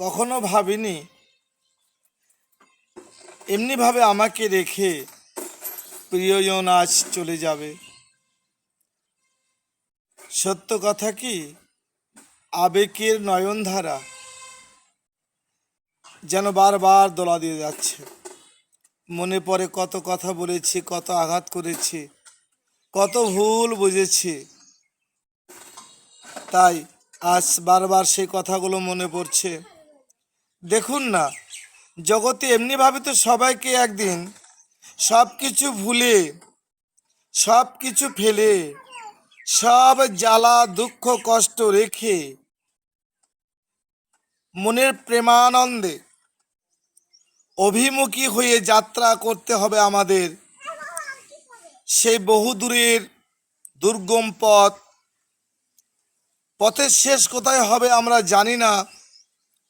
কখনো ভাবিনি। এমনিভাবে আমাকে রেখে প্রিয়জন আজ চলে যাবে। সত্য কথা কি? আবেগের নয়নধারা যেন বারবার দোলা দিয়ে যাচ্ছে। মনে পড়ে কত কথা বলেছি, কত আঘাত করেছি, কত ভুল বুঝেছি। তাই আজ বারবার সেই কথাগুলো মনে পড়ছে। দেখুন না, জগতে এমনিভাবে তো সবাইকে একদিন সব কিছু ভুলে সব কিছু ফেলে, সব জ্বালা, দুঃখ, কষ্ট রেখে মনের প্রেমানন্দে অভিমুখী হয়ে যাত্রা করতে হবে আমাদের। সেই বহু দূরের দুর্গম পথ, পথের শেষ কোথায় হবে আমরা জানি না।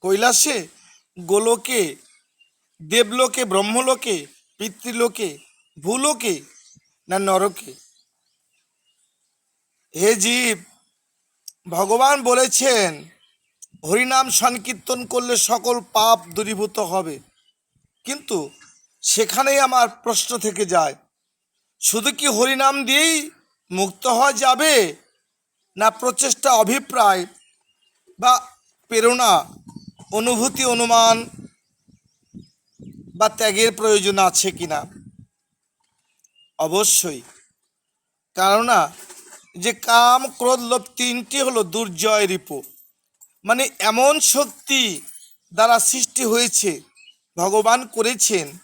কৈলাসে গোলোকে, দেবলোকে, ব্রহ্মলোকে, পিতৃলোকে, ভূলোকে না নরকে? হে জীব, ভগবান বলেছেন, হরিনাম সংকীর্তন করলে সকল পাপ দূরীভূত হবে। কিন্তু সেখানেই আমার প্রশ্ন থেকে যায়, শুধু কি হরিনাম দিয়েই মুক্ত হওয়া যাবে? না প্রচেষ্টা, অভিপ্রায় বা প্রেরণা অনুভূতি, অনুমান বা ত্যাগের প্রয়োজন আছে কিনা অবশ্যই। কেননা, যে কাম, ক্রোধ, লোভ তিনটি হলো দুর্জয় রিপু। মানে এমন শক্তি দ্বারা সৃষ্টি হয়েছে, ভগবান করেছেন,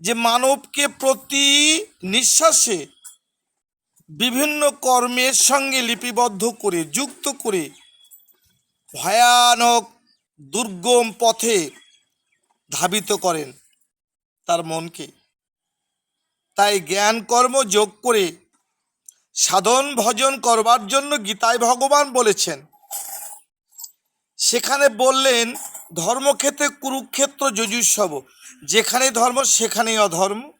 যে মানবকে প্রতি নিঃশ্বাসে বিভিন্ন কর্মের সঙ্গে লিপিবদ্ধ করে, যুক্ত করে ভয়ানক দুর্গম পথে ধাবিত করেন তার মনকে। তাই জ্ঞান কর্ম যোগ করে সাধন ভজন করবার জন্য গীতায় ভগবান বলেছেন। সেখানে বললেন, ধর্মক্ষেত্রে কুরুক্ষেত্র যজুসব যেখানে ধর্ম সেখানেই অধর্ম।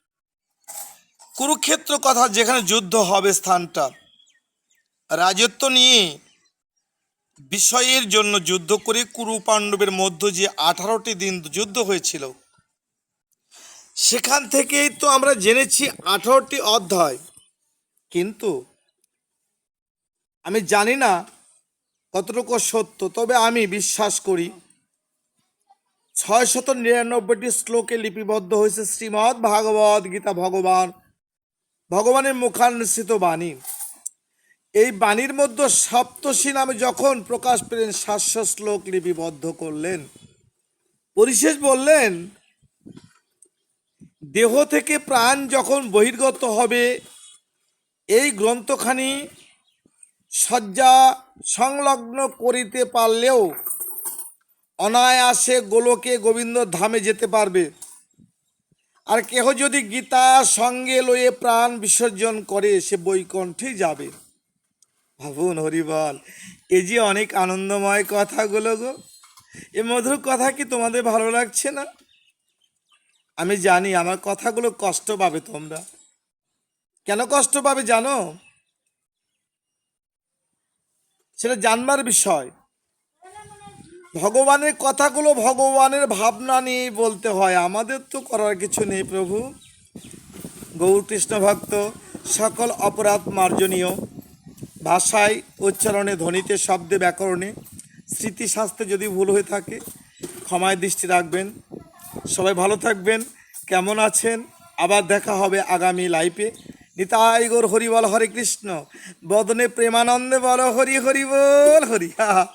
কুরুক্ষেত্র কথা যেখানে যুদ্ধ হবে স্থানটা। রাজত্ব নিয়ে বিষয়ের জন্য যুদ্ধ করে কুরু পাণ্ডবের মধ্য যে আঠারোটি দিন যুদ্ধ হয়েছিল, সেখান থেকেই তো আমরা জেনেছি আঠারোটি অধ্যায়। কিন্তু আমি জানি না কতটুকু সত্য, তবে আমি বিশ্বাস করি ছয় শত নিরানব্বইটি শ্লোকে লিপিবদ্ধ হয়েছে শ্রীমদ্ ভাগবত গীতা ভগবান, ভগবানের মুখান্বিত বাণী। এই বাণীর মধ্যে সপ্তশী নামে যখন প্রকাশ পেলেন, সাতশো শ্লোক লিপিবদ্ধ করলেন। পরিশেষ বললেন, দেহ থেকে প্রাণ যখন বহির্গত হবে, এই গ্রন্থখানি শয্যা সংলগ্ন করিতে পারলেও অনায়াসে গোলকে গোবিন্দ ধামে যেতে পারবে। আর কেহ যদি গীতা সঙ্গে লয়ে প্রাণ বিসর্জন করে, সে বৈকণ্ঠে যাবে। ভাবুন হরিবল এই যে অনেক আনন্দময় কথাগুলো গো। এ মধুর কথা কি তোমাদের ভালো লাগছে না? আমি জানি আমার কথাগুলো কষ্ট পাবে তোমরা। কেন কষ্ট পাবে জানো? সেটা জানবার বিষয়। ভগবানের কথাগুলো ভগবানের ভাবনা নিয়ে বলতে হয়। আমাদের তো করার কিছু নেই প্রভু। গৌর কৃষ্ণ ভক্ত, সকল অপরাধ মার্জনীয়। ভাষায় উচ্চারণে, ধ্বনিতে, শব্দে, ব্যাকরণে স্মৃতিশাস্ত্রে যদি ভুল হয়ে থাকে, ক্ষমায় দৃষ্টি রাখবেন। সবাই ভালো থাকবেন, কেমন আছেন? আবার দেখা হবে আগামী লাইফে। নিতাই গোর হরিবল হরে কৃষ্ণ। বদনে প্রেমানন্দে বল, হরি হরি বল, হরি হা।